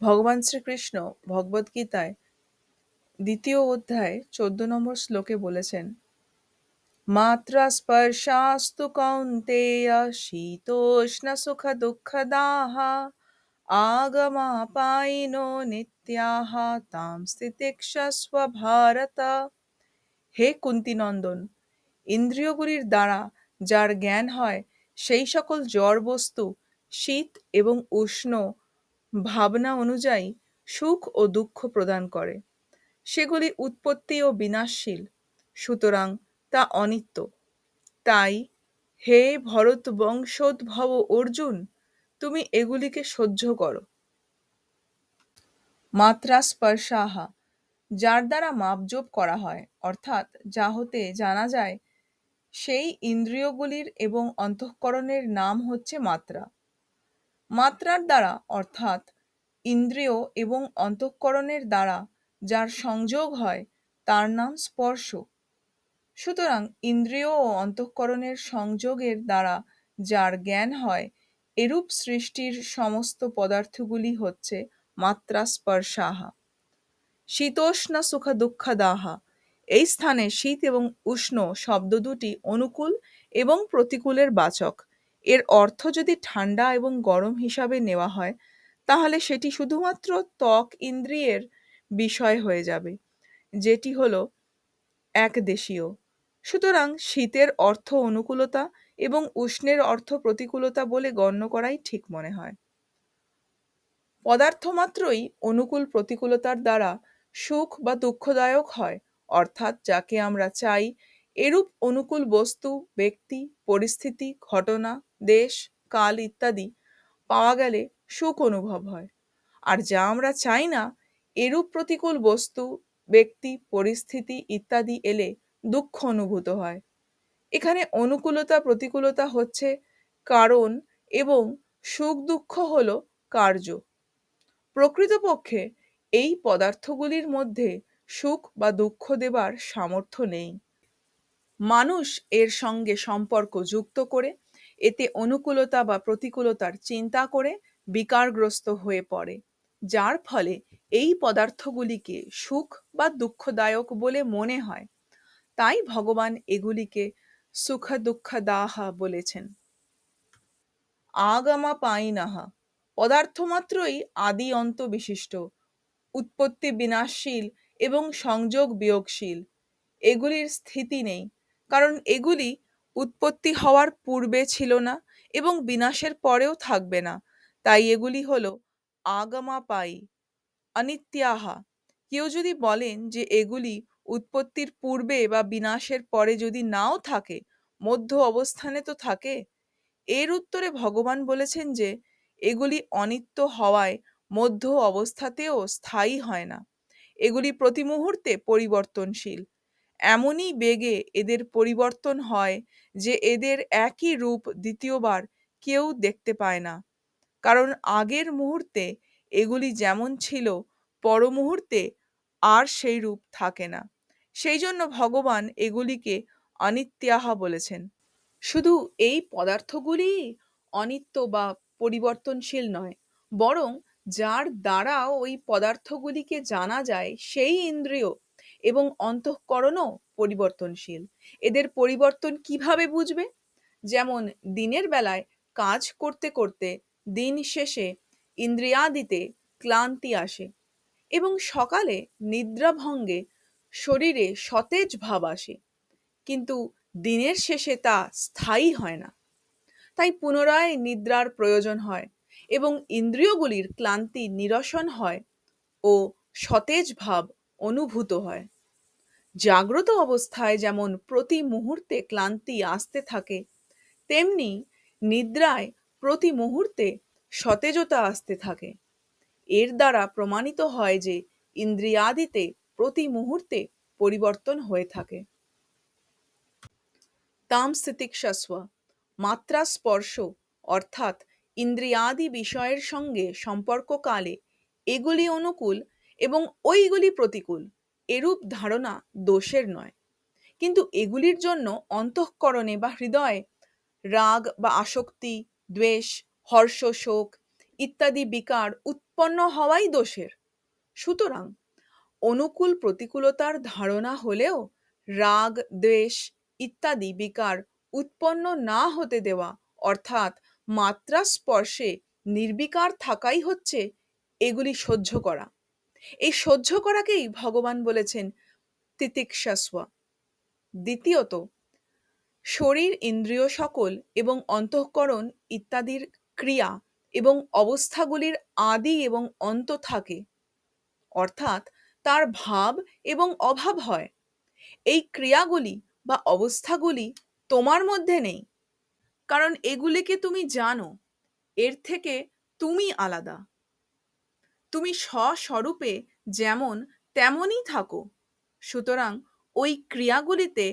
ভগবান শ্রীকৃষ্ণ ভগবদ্গীতায় দ্বিতীয় অধ্যায় চোদ্দ নম্বর শ্লোকে বলেছেন, মাত্রা স্পর্শাস্তু কৌন্তেয় শীতোষ্ণ সুখ দুঃখদাহা আগমাপায়িনো নিত্যাহ তাম স্থিতিক্ষস্ব ভারত হে কুন্তিনন্দন ইন্দ্রিয়গুলির দ্বারা যার জ্ঞান হয়, সেই সকল জড় বস্তু শীত এবং উষ্ণ ভাবনা অনুযায়ী সুখ ও দুঃখ প্রদান করে। সেগুলি উৎপত্তি ও বিনাশশীল, সুতরাং তা অনিত্য। তাই, হে ভরত বংশোদ্ভব অর্জুন, তুমি এগুলিকে সহ্য করো। মাত্রা স্পর্শাহা যার দ্বারা মাপজোপ করা হয়, অর্থাৎ যা হতে জানা যায়, সেই ইন্দ্রিয়গুলির এবং অন্তঃকরণের নাম হচ্ছে মাত্রা। মাত্রার দ্বারা, অর্থাৎ ইন্দ্রিয় এবং অন্তঃকরণের দ্বারা যার সংযোগ হয়, তার নাম স্পর্শ। সুতরাং ইন্দ্রিয় ও অন্তঃকরণের সংযোগের দ্বারা যার জ্ঞান হয়, এরূপ সৃষ্টির সমস্ত পদার্থগুলি হচ্ছে মাত্রা স্পর্শাহা শীতোষ্ণ সুখ দুঃখদাহা এই স্থানে শীত এবং উষ্ণ শব্দ দুটি অনুকূল এবং প্রতিকূলের বাচক। এর অর্থ যদি ঠান্ডা এবং গরম হিসাবে নেওয়া হয়, তাহলে সেটি শুধুমাত্র ত্বক ইন্দ্রিয়ের বিষয় হয়ে যাবে, যেটি হলো এক দেশীয় সুতরাং শীতের অর্থ অনুকূলতা এবং উষ্ণের অর্থ প্রতিকূলতা বলে গণ্য করাই ঠিক মনে হয়। পদার্থ মাত্রই অনুকূল প্রতিকূলতার দ্বারা সুখ বা দুঃখদায়ক হয়, অর্থাৎ যাকে আমরা চাই এরূপ অনুকূল বস্তু, ব্যক্তি, পরিস্থিতি, ঘটনা, দেশ, কাল ইত্যাদি পাওয়া গেলে সুখ অনুভব হয়। আর যা আমরা চাই না, এরূপ প্রতিকূল বস্তু, ব্যক্তি, পরিস্থিতি ইত্যাদি এলে দুঃখ অনুভূত হয়। এখানে অনুকূলতা, প্রতিকূলতা হচ্ছে কারণ এবং সুখ দুঃখ হল কার্য। প্রকৃতপক্ষে এই পদার্থগুলির মধ্যে সুখ বা দুঃখ দেবার সামর্থ্য নেই। মানুষ এর সঙ্গে সম্পর্ক যুক্ত করে, এতে অনুকূলতা বা প্রতিকূলতার চিন্তা করে বিকারগ্রস্ত হয়ে পড়ে, যার ফলে এই পদার্থগুলিকে সুখ বা দুঃখদায়ক বলে মনে হয়। তাই ভগবান এগুলিকে সুখ দুঃখ দাহা বলেছেন। আগমা পাইনাহা পদার্থ মাত্রই আদি অন্ত বিশিষ্ট উৎপত্তি বিনাশশীল এবং সংযোগ বিয়োগশীল। এগুলির স্থিতি নেই। কারণ এগুলি উৎপত্তি হওয়ার পূর্বে ছিল না এবং বিনাশের পরেও থাকবে না। তাই এগুলি হলো পাই অনিত্যাহা। কেউ যদি বলেন যে এগুলি উৎপত্তির পূর্বে বা বিনাশের পরে যদি নাও থাকে, মধ্য অবস্থানে তো থাকে। এর উত্তরে ভগবান বলেছেন যে এগুলি অনিত্য হওয়ায় মধ্য অবস্থাতেও স্থায়ী হয় না। এগুলি প্রতি মুহূর্তে পরিবর্তনশীল। এমনই বেগে এদের পরিবর্তন হয় যে এদের একই রূপ দ্বিতীয়বার কেউ দেখতে পায় না। কারণ আগের মুহূর্তে এগুলি যেমন ছিল, পর মুহূর্তে আর সেই রূপ থাকে না। সেই জন্য ভগবান এগুলিকে অনিত্যাহা বলেছেন। শুধু এই পদার্থগুলি অনিত্য বা পরিবর্তনশীল নয়, বরং যার দ্বারা ওই পদার্থগুলিকে জানা যায়, সেই ইন্দ্রিয় এবং অন্তঃকরণও পরিবর্তনশীল। এদের পরিবর্তন কীভাবে বুঝবে? যেমন, দিনের বেলায় কাজ করতে করতে দিন শেষে ইন্দ্রিয়াদিতে ক্লান্তি আসে এবং সকালে নিদ্রাভঙ্গে শরীরে সতেজ ভাব আসে। কিন্তু দিনের শেষে তা স্থায়ী হয় না। তাই পুনরায় নিদ্রার প্রয়োজন হয় এবং ইন্দ্রিয়গুলির ক্লান্তি নিরসন হয় ও সতেজ ভাব অনুভূত হয়। জাগ্রত অবস্থায় যেমন প্রতি মুহূর্তে ক্লান্তি আসতে থাকে, তেমনি নিদ্রায় প্রতি মুহূর্তে সতেজতা আসতে থাকে। এর দ্বারা প্রমাণিত হয় যে ইন্দ্রিয়াদিতে প্রতি মুহূর্তে পরিবর্তন হয়ে থাকে। তাম স্থিতিক্ষস্ব মাত্রা স্পর্শ অর্থাৎ ইন্দ্রিয়াদি বিষয়ের সঙ্গে সম্পর্ককালে এগুলি অনুকূল এবং ওইগুলি প্রতিকূল, এরূপ ধারণা দোষের নয়। কিন্তু এগুলির জন্য অন্তঃকরণে বা হৃদয়ে রাগ বা আসক্তি, দ্বেষ হর্ষ শোক ইত্যাদি বিকার উৎপন্ন হওয়াই দোষের। সুতরাং অনুকূল প্রতিকূলতার ধারণা হলেও রাগ, দ্বেষ ইত্যাদি বিকার উৎপন্ন না হতে দেওয়া, অর্থাৎ মাত্রা স্পর্শে নির্বিকার থাকাই হচ্ছে এগুলি সহ্য করা। এই সহ্য করাকেই ভগবান বলেছেন তিতিক্ষাস্বা। দ্বিতীয়ত, শরীর, ইন্দ্রিয় সকল এবং অন্তঃকরণ ইত্যাদির ক্রিয়া এবং অবস্থাগুলির আদি এবং অন্ত থাকে। অর্থাৎ তার ভাব এবং অভাব হয়। এই ক্রিয়াগুলি বা অবস্থাগুলি তোমার মধ্যে নেই। কারণ এগুলিকে তুমি জানো। এর থেকে তুমি আলাদা। তুমি স্বস্বরূপে যেমন তেমনই থাকো। সুতরাং ওই ক্রিয়াগুলিতে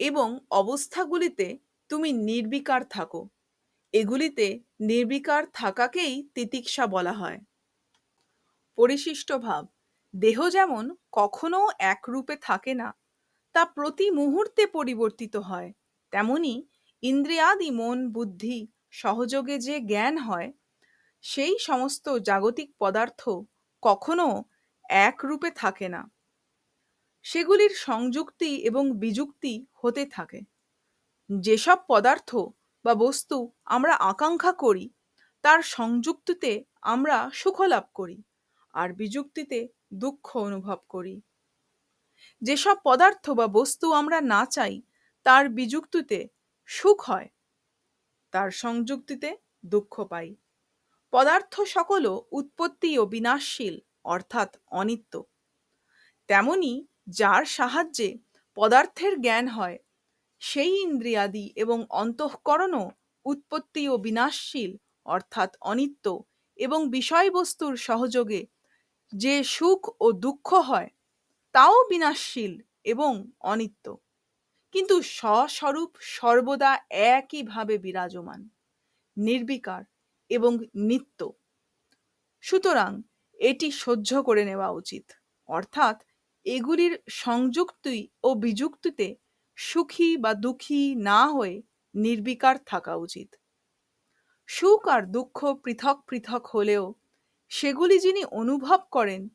এবং অবস্থাগুলিতে তুমি নির্বিকার থাকো। এগুলিতে নির্বিকার থাকাকেই তিতিক্ষা বলা হয়। পরিশিষ্ট ভাব, দেহ যেমন কখনো একরূপে থাকে না, তা প্রতি মুহূর্তে পরিবর্তিত হয়। তেমনি ইন্দ্রিয়াদি মন বুদ্ধি সহযোগে যে জ্ঞান হয় সেই সমস্ত জাগতিক পদার্থ কখনো এক রূপে থাকে না। সেগুলির সংযুক্তি এবং বিযুক্তি হতে থাকে। যেসব পদার্থ বা বস্তু আমরা আকাঙ্ক্ষা করি, তার সংযুক্তিতে আমরা সুখ লাভ করি আর বিযুক্তিতে দুঃখ অনুভব করি। যেসব পদার্থ বা বস্তু আমরা না চাই, তার বিযুক্তিতে সুখ হয়, তার সংযুক্তিতে দুঃখ পাই। পদার্থ সকলও উৎপত্তি ও বিনাশশীল, অর্থাৎ অনিত্য। তেমনি যার সাহায্যে পদার্থের জ্ঞান হয়, সেই ইন্দ্রিয়াদি এবং অন্তঃকরণও উৎপত্তি ও বিনাশশীল, অর্থাৎ অনিত্য এবং বিষয়বস্তুর সহযোগে যে সুখ ও দুঃখ হয়, তাও বিনাশশীল এবং অনিত্য। কিন্তু স্বস্বরূপ সর্বদা একইভাবে বিরাজমান, নির্বিকার। এবং নিত্য। সুতরাং এটি সহ্য করে নেওয়া উচিত। অর্থাৎ এগুলির সংযুক্তি ও বিযুক্তিতে সুখী বা দুঃখী না হয়ে নির্বিকার থাকা উচিত। সুখ আর দুঃখ পৃথক পৃথক হলেও সেগুলি যিনি অনুভব করেন,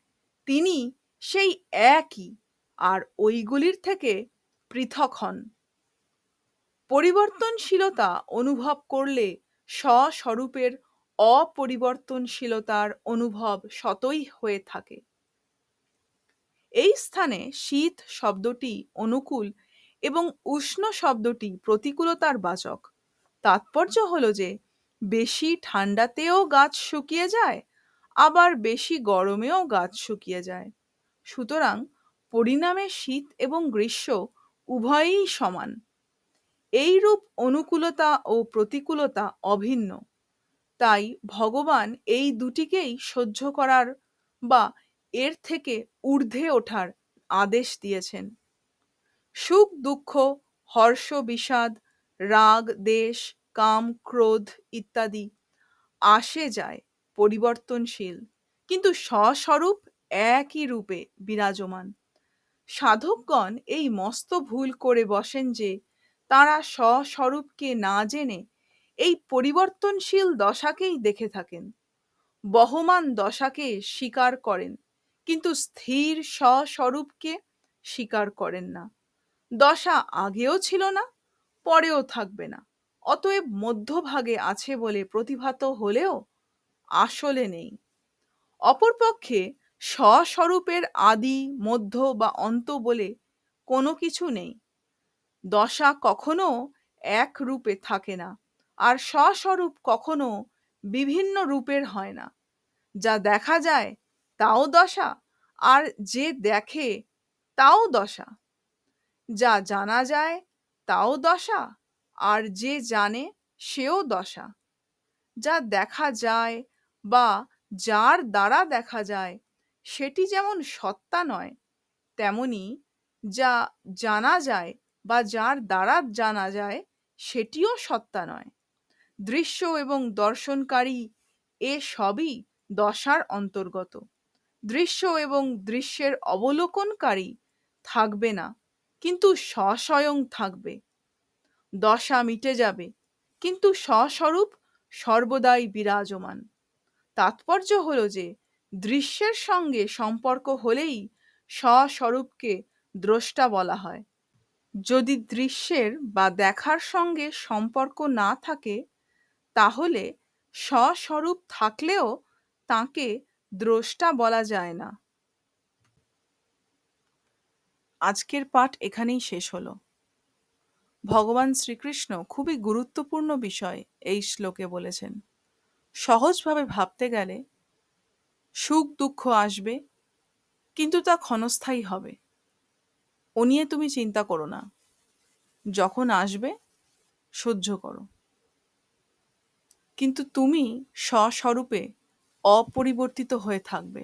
তিনি সেই একই আর ওইগুলির থেকে পৃথক হন। পরিবর্তনশীলতা অনুভব করলে স্বস্বরূপের অপরিবর্তনশীলতার অনুভব সতই হয়ে থাকে। এই স্থানে শীত শব্দটি অনুকূল এবং উষ্ণ শব্দটি প্রতিকূলতার বাচক। তাৎপর্য হলো যে, বেশি ঠান্ডাতেও গাছ শুকিয়ে যায়, আবার বেশি গরমেও গাছ শুকিয়ে যায়। সুতরাং পরিণামে শীত এবং গ্রীষ্ম উভয়ই সমান। এইরূপ অনুকূলতা ও প্রতিকূলতা অভিন্ন। তাই ভগবান এই দুটিকেই সহ্য করার বা এর থেকে ঊর্ধ্বে ওঠার আদেশ দিয়েছেন। সুখ, দুঃখ, হর্ষ, বিষাদ, রাগ, দেশ, কাম, ক্রোধ ইত্যাদি আসে যায় পরিবর্তনশীল, কিন্তু স্বস্বরূপ একই রূপে বিরাজমান। সাধকগণ এই মস্ত ভুল করে বসেন যে তারা স্বস্বরূপকে না জেনে এই পরিবর্তনশীল দশাকেই দেখে থাকেন। বহমান দশাকে স্বীকার করেন, কিন্তু স্থির স্বস্বরূপকে স্বীকার করেন না। দশা আগেও ছিল না, পরেও থাকবে না। অতএব মধ্যভাগে আছে বলে প্রতিভাত হলেও আসলে নেই। অপরপক্ষে স্বস্বরূপের আদি, মধ্য বা অন্ত বলে কোনো কিছু নেই। দশা কখনো এক রূপে থাকে না আর স্বস্বরূপ কখনো বিভিন্ন রূপের হয় না। যা দেখা যায় তাও দশা আর যে দেখে তাও দশা। যা জানা যায় তাও দশা আর যে জানে সেও দশা। যা দেখা যায় বা যার দ্বারা দেখা যায় সেটি যেমন সত্তা নয়, তেমনি যা জানা যায় বা যার দ্বারা জানা যায়, সেটিও সত্তা নয়। দৃশ্য এবং দর্শনকারী এ সবই দশার অন্তর্গত। দৃশ্য এবং দৃশ্যের অবলোকনকারী থাকবে না, কিন্তু স্বস্বয়ং থাকবে। দশা মিটে যাবে, কিন্তু স্বস্বরূপ সর্বদাই বিরাজমান। তাৎপর্য হল যে, দৃশ্যের সঙ্গে সম্পর্ক হলেই স্বস্বরূপকে দ্রষ্টা বলা হয়। যদি দৃশ্যের বা দেখার সঙ্গে সম্পর্ক না থাকে, তাহলে স্বস্বরূপ থাকলেও তাকে দ্রষ্টা বলা যায় না। আজকের পাঠ এখানেই শেষ হলো। ভগবান শ্রীকৃষ্ণ খুবই গুরুত্বপূর্ণ বিষয় এই শ্লোকে বলেছেন। সহজভাবে ভাবতে গেলে সুখ দুঃখ আসবে, কিন্তু তা ক্ষণস্থায়ী হবে। ও নিয়ে তুমি চিন্তা করো না। যখন আসবে, সহ্য করো। কিন্তু তুমি স্বস্বরূপে অপরিবর্তিত হয়ে থাকবে।